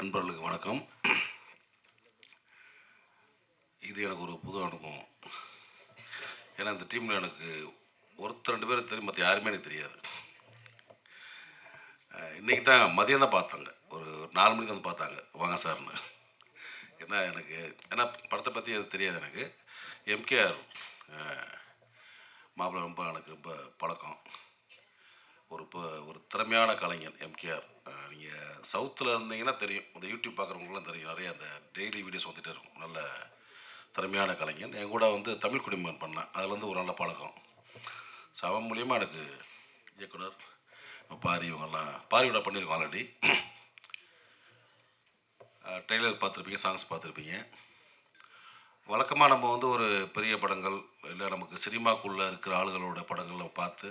நண்பர்களுக்கு வணக்கம். இது எனக்கு ஒரு புது அனுபவம். ஏன்னா இந்த டீமில் எனக்கு ஒருத்தர் ரெண்டு பேரும் தெரியும் மற்ற யாருமே எனக்கு தெரியாது. இன்றைக்கி இன்னைக்கு தான் மதியம் தான் பார்த்தாங்க. ஒரு நாலு மணிக்கு வந்து பார்த்தாங்க. வாங்க சார்னு. ஏன்னா எனக்கு ஏன்னா படத்தை பற்றி எதுவும் தெரியாது எனக்கு. எம்கேஆர் மாப்பிள்ளை ரொம்ப எனக்கு ரொம்ப பழக்கம். ஒரு இப்போ ஒரு திறமையான கலைஞன் எம்கேஆர். நீங்கள் சவுத்தில் இருந்தீங்கன்னா தெரியும். இந்த யூடியூப் பார்க்குறவங்களுக்குலாம் தெரியும். நிறைய அந்த டெய்லி வீடியோஸ் வந்துட்டே இருக்கும். நல்ல திறமையான கலைஞன் என் கூட வந்து தமிழ் குடிமகன் பண்ணேன். அதில் வந்து ஒரு நல்ல பழக்கம். ஸோ அவன் மூலியமாக எனக்கு இயக்குனர் பாரி இவங்கெல்லாம் பாரியோட பண்ணியிருக்கோம் ஆல்ரெடி ட்ரெய்லர் பார்த்துருப்பீங்க சாங்ஸ் பார்த்துருப்பீங்க. வழக்கமாக நம்ம வந்து ஒரு பெரிய படங்கள் இல்லை நமக்கு சினிமாக்குள்ளே இருக்கிற ஆளுகளோட படங்களை பார்த்து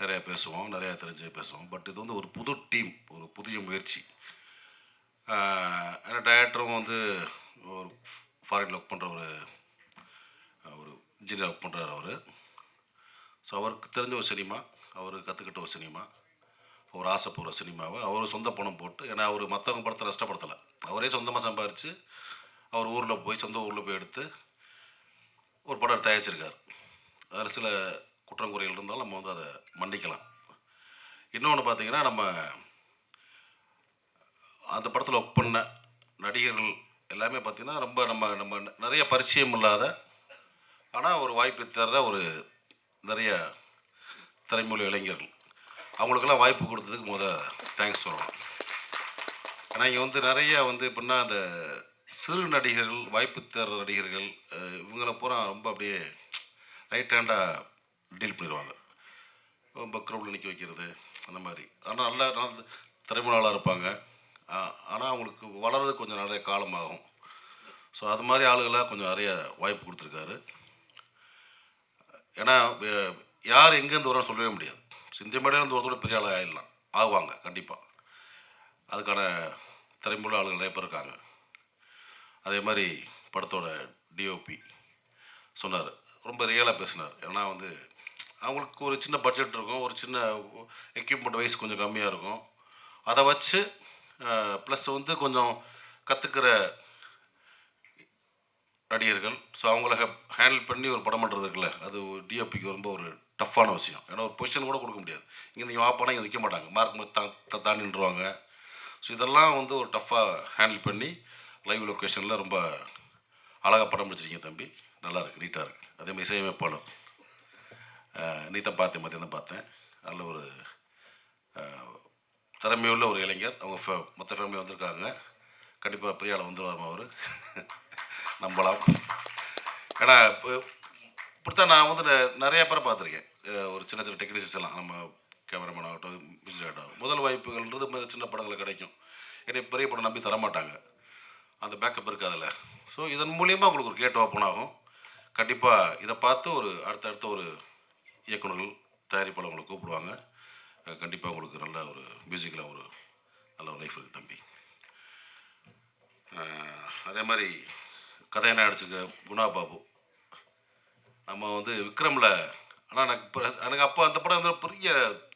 நிறையா பேசுவோம் நிறையா தெரிஞ்சு பேசுவோம். பட் இது வந்து ஒரு புது டீம் ஒரு புதிய முயற்சி. ஏன்னா டயரக்டரும் வந்து ஒரு ஃபாரினில் ஒர்க் பண்ணுற ஒரு ஒரு இன்ஜினியர் ஒர்க் பண்ணுறார் அவர். ஸோ அவருக்கு தெரிஞ்ச ஒரு சினிமா அவர் கற்றுக்கிட்ட ஒரு சினிமா அவர் ஆசைப்படுற சினிமாவை அவர் சொந்த பணம் போட்டு ஏன்னா அவர் மற்றவங்க படத்தை நஷ்டப்படுத்தலை. அவரே சொந்தமாக சம்பாரித்து அவர் ஊரில் போய் சொந்த ஊரில் போய் எடுத்து ஒரு படம் தயாரிச்சிருக்கார். அதில் சில குற்றம் குறைகள் இருந்தாலும் நம்ம வந்து அதை மன்னிக்கலாம். இன்னொன்று பார்த்தீங்கன்னா நம்ம அந்த படத்தில் ஒர்க் பண்ண நடிகர்கள் எல்லாமே பார்த்தீங்கன்னா ரொம்ப நம்ம நம்ம நிறைய பரிச்சயம் இல்லாத ஆனால் ஒரு வாய்ப்பு தர ஒரு நிறைய திரைமொழி இளைஞர்கள். அவங்களுக்கெல்லாம் வாய்ப்பு கொடுத்ததுக்கு முத தேங்க்ஸ் சொல்லலாம் ஏன்னா இங்கே வந்து நிறைய வந்து எப்படின்னா அந்த சிறு நடிகர்கள் வாய்ப்பு தர நடிகர்கள் இவங்களை இவங்கள பூரா ரொம்ப அப்படியே ரைட் ஹேண்டாக டீல் பண்ணிடுவாங்க. ரொம்ப க்ரௌடில் நிற்க வைக்கிறது அந்த மாதிரி. ஆனால் நல்ல நல்ல திறமையாளாக இருப்பாங்க. ஆனால் அவங்களுக்கு வளர்றது கொஞ்சம் நிறைய காலமாகும். ஸோ அது மாதிரி ஆளுகளாக கொஞ்சம் நிறைய வாய்ப்பு கொடுத்துருக்காரு. ஏன்னா யார் எங்கேருந்து வரோம் சொல்லவே முடியாது. சிந்திய மேடையிலேருந்து ஒருத்தோட பெரிய ஆளாக ஆயிடலாம். ஆகுவாங்க கண்டிப்பாக அதுக்கான திறமையுள்ள ஆளுகள் நிறைய பேர் இருக்காங்க. அதே மாதிரி படத்தோட டிஓபி சொன்னார். ரொம்ப ரியலாக பேசினார். ஏன்னா வந்து அவங்களுக்கு ஒரு சின்ன பட்ஜெட் இருக்கும் ஒரு சின்ன எக்யூப்மெண்ட் வைஸ் கொஞ்சம் கம்மியாக இருக்கும். அதை வச்சு ப்ளஸ் வந்து கொஞ்சம் கற்றுக்கிற நடிகர்கள். ஸோ அவங்கள ஹேண்டில் பண்ணி ஒரு படம் பண்ணுறது இருக்குல்ல அது டிஓபிக்கு ரொம்ப ஒரு டஃப்பான விஷயம். ஏன்னா ஒரு பொசிஷன் கூட கொடுக்க முடியாது. இங்கே நீங்கள் வாப்பானா இங்கே நிற்க மாட்டாங்க. மார்க் தா தாண்டி நின்றுவாங்க. ஸோ இதெல்லாம் வந்து ஒரு டஃப்பாக ஹேண்டில் பண்ணி லைவ் லொக்கேஷனில் ரொம்ப அழகாக படம் பிடிச்சிருக்கீங்க தம்பி. நல்லா இருக்கு நீட்டாக இருக்குது அதேமாதிரி இசையமைப்பாளர். நீத்தா பார்த்தேன் மதியம் தான் பார்த்தேன். நல்ல ஒரு திறமையுள்ள ஒரு இளைஞர். அவங்க ஃபே மொத்த ஃபேமிலி வந்திருக்காங்க. கண்டிப்பாக பெரிய ஆளை வந்துடுவார் அவர். நம்பலாம். ஏன்னா இப்போ இப்படித்தான் நான் வந்து நெ- நிறைய பேரை பார்த்துருக்கேன். ஒரு சின்ன சின்ன டெக்னீஷியன்ஸ் எல்லாம். நம்ம கேமராமேன் ஆகட்டும் மியூசிக் ஆகட்டும். முதல் வாய்ப்புகள்ன்றது ம- சின்ன படங்களில் கிடைக்கும். ஏன்னா பெரிய படம் நம்பி தரமாட்டாங்க. அந்த பேக்கப் இருக்காதுல்ல. ஸோ இதன் மூலியமாக உங்களுக்கு ஒரு கேட் ஓப்பன் ஆகும். கண்டிப்பாக இதை பார்த்து ஒரு அடுத்தடுத்த ஒரு இயக்குனர்கள் தயாரிப்பாளர் உங்களை கூப்பிடுவாங்க கண்டிப்பாக உங்களுக்கு நல்ல ஒரு மியூசிக்கில் ஒரு நல்ல ஒரு லைஃப் இருக்குது தம்பி. அதே மாதிரி கதையனை அடிச்சிருக்க குணா பாபு. நம்ம வந்து விக்ரமில் ஆனால் எனக்கு இப்போ எனக்கு அப்போ அந்த படம் வந்து பெரிய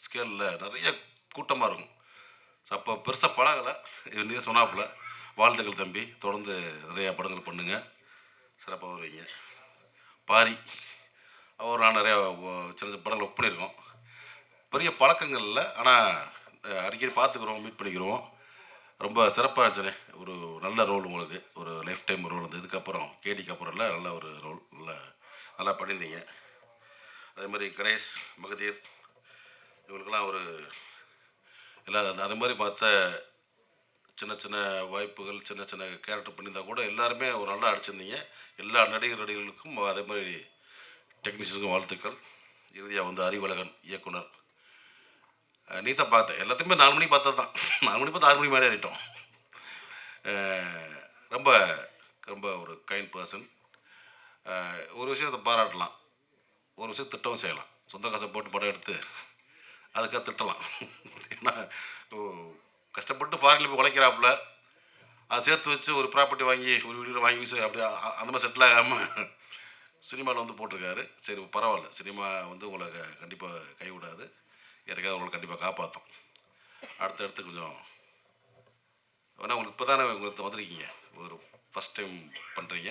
ஸ்கேலில் நிறைய கூட்டமாக இருக்கும். ஸோ அப்போ பெருசாக பழகலை. இது நீ சொன்னாப்புல வாழ்த்துக்கள் தம்பி. தொடர்ந்து நிறையா படங்கள் பண்ணுங்கள் சிறப்பாக வருவீங்க. பாரி. அவர் நான் நிறையா சின்ன சின்ன படங்கள் ஒர்க் பண்ணியிருக்கோம் பெரிய பழக்கங்கள் இல்லை. ஆனால் அடிக்கடி பார்த்துக்குறோம் மீட் பண்ணிக்கிறோம். ரொம்ப சிறப்பாக இருந்துச்சுனே ஒரு நல்ல ரோல் உங்களுக்கு. ஒரு லைஃப் டைம் ரோல் வந்து. இதுக்கப்புறம் கேடிக்கு அப்புறம் இல்லை. நல்ல ஒரு ரோல் நல்ல நல்லா பண்ணியிருந்தீங்க. அதே மாதிரி கணேஷ் மகதீர் இவங்களுக்கெல்லாம் ஒரு எல்லா அது மாதிரி மற்ற சின்ன சின்ன வாய்ப்புகள் சின்ன சின்ன கேரக்டர் பண்ணியிருந்தா கூட எல்லாருமே ஒரு நல்லா அடிச்சிருந்தீங்க எல்லா நடிகர் நடிகர்களுக்கும் அதே மாதிரி டெக்னீஷியனுக்கும் வாழ்த்துக்கள். இறுதியாக வந்து அறிவழகன் இயக்குனர். அஹ் நீ தான் பார்த்தேன் எல்லாத்தையுமே நாலு மணிக்கு பார்த்தது தான் நாலு மணி பார்த்து ஆறு மணி மேலே ஆகிட்டோம் ரொம்ப ரொம்ப ஒரு கைண்ட் பர்சன் ஒரு விஷயத்தை பாராட்டலாம். ஒரு விஷயம் திட்டவும் செய்யலாம். சொந்த காசை போட்டு படம் எடுத்து அதுக்காக திட்டலாம். ஏன்னா இப்போ கஷ்டப்பட்டு ஃபாரினில் போய் உழைக்கிறாப்புல அதை சேர்த்து வச்சு ஒரு ப்ராப்பர்ட்டி வாங்கி ஒரு வீடு வாங்கி வீசு அப்படி அந்த மாதிரி செட்டில் ஆகாமல் சினிமாவில் வந்து போட்டிருக்காரு. சரி பரவாயில்ல. சினிமா வந்து உங்களை கண்டிப்பாக கைவிடாது. எனக்காக உங்களை கண்டிப்பாக காப்பாற்றும் அடுத்தடுத்து கொஞ்சம் ஏன்னா உங்களுக்கு இப்போ தானே உங்களுக்கு வந்திருக்கீங்க. ஒரு ஃபஸ்ட் டைம் பண்ணுறீங்க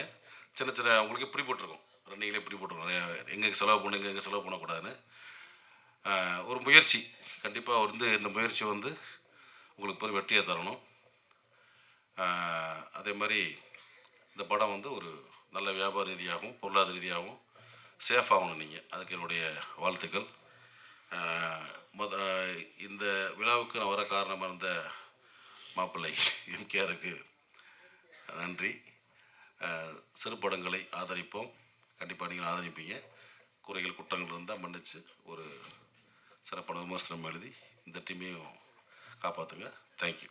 சின்ன சின்ன உங்களுக்கு இப்படி போட்டிருக்கோம். ரன்னிங்லேயே இப்படி போட்டிருக்கோம். நிறையா எங்கே செலவு பண்ணுங்க எங்கே செலவு பண்ணக்கூடாதுன்னு. ஒரு முயற்சி. கண்டிப்பாக வந்து இந்த முயற்சி வந்து உங்களுக்கு பெரும் வெற்றியை தரணும். அதே மாதிரி இந்த படம் வந்து ஒரு நல்ல வியாபார ரீதியாகவும் பொருளாதார ரீதியாகவும் சேஃப் ஆகணும் நீங்கள் அதுக்கு என்னுடைய வாழ்த்துக்கள். மொத இந்த விழாவுக்கு நான் வர காரணமாக இருந்த மாப்பிள்ளை எம்கேஆருக்கு நன்றி. சிறுபடங்களை ஆதரிப்போம். கண்டிப்பாக நீங்கள் ஆதரிப்பீங்க. குறைகள் குற்றங்கள் இருந்தால் மன்னித்து ஒரு சிறப்பான விமர்சனம் எழுதி இந்த டீமையும் காப்பாற்றுங்க தேங்க்யூ